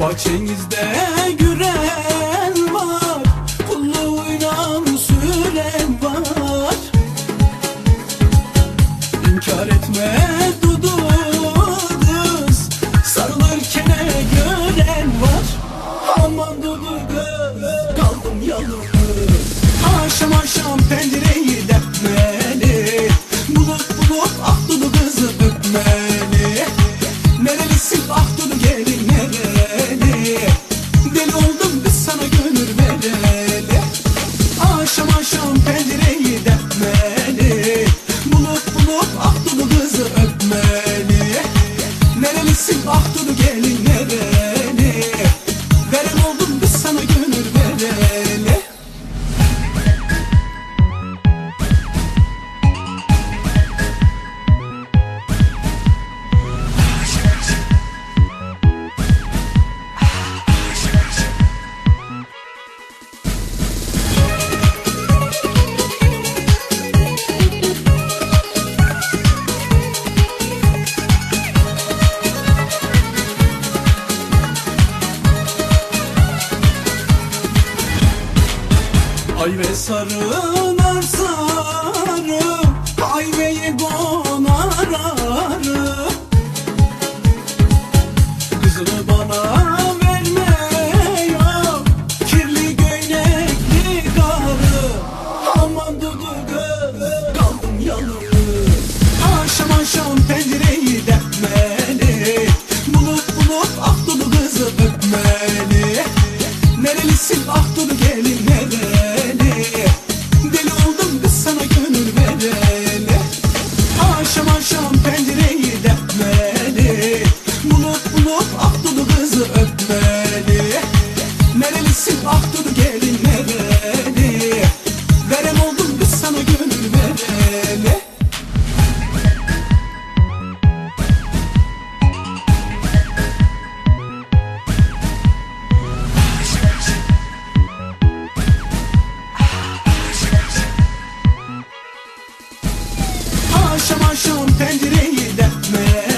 Bahçenizde güreş. Akşam akşam pencereyi Ayve sarı nar sarı Ayveyi boğ Akşam aşığım pencereyi dertme.